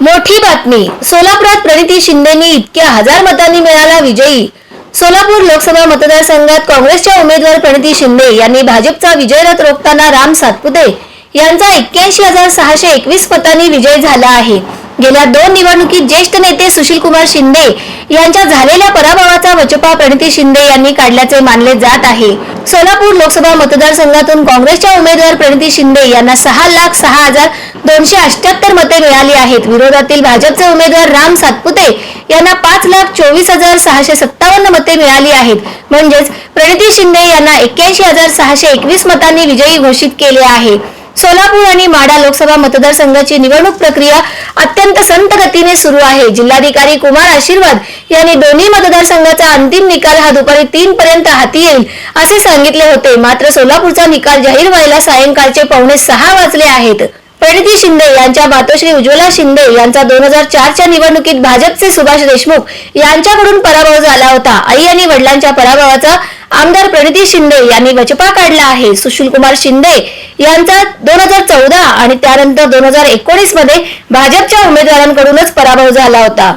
मोठी बातमी. सोलापुरात प्रणिती शिंदेनी इतक्या हजार मतांनी मिळाला विजयी. सोलापूर लोकसभा मतदारसंघात काँग्रेसच्या उमेदवार प्रणिती शिंदे यांनी भाजपचा विजयरथ रोखताना राम सातपुते यांचा एक्क्याऐंशी हजार सहाशे एकवीस मतांनी विजय झाला आहे. गेल्या दोन निवडणुकीत ज्येष्ठ नेते सुशील कुमार शिंदे यांच्या झालेल्या पराभवाचा वचपा प्रणिती शिंदे यांनी काढल्याचे मानले जात आहे. सोलापूर लोकसभा मतदारसंघातून काँग्रेसच्या उमेदवार प्रणिती शिंदे यांना सहा लाख सहा हजार दोनशे अठ्याहत्तर मते मिळाली आहेत. विरोधातील भाजपचे उमेदवार राम सातपुते यांना पाच लाख चोवीस हजार सहाशे सत्तावन्न मते मिळाली आहेत. म्हणजेच प्रणिती शिंदे यांना एक्क्याऐंशी हजार सहाशे एकवीस मतांनी विजयी घोषित केले आहे. सोलापूर आणि माडा लोकसभा मतदारसंघाची निवडणूक प्रक्रिया अत्यंत संत गतीने सुरू आहे. जिल्हाधिकारी कुमार आशीर्वाद यांनी दोन्ही मतदारसंघाचा अंतिम निकाल हा दुपारी तीन पर्यंत हाती येईल असे सांगितले होते. मात्र सोलापूरचा निकाल जाहीर व्हायला सायंकाळचे पावणे सहा वाजले आहेत. प्रणिती शिंदे यांच्या मातोश्री उज्ज्वला शिंदे यांचा दोन हजार चारच्या निवडणुकीत भाजपचे सुभाष देशमुख यांच्याकडून पराभव झाला होता. आई आणि वडिलांच्या पराभवाचा आमदार प्रणिती शिंदे यांनी वचपा काढला आहे. सुशील कुमार शिंदे यांचा दोन हजार चौदा आणि त्यानंतर दोन हजार एकोणीसमध्ये भाजपच्या उमेदवारांकडूनच पराभव झाला होता.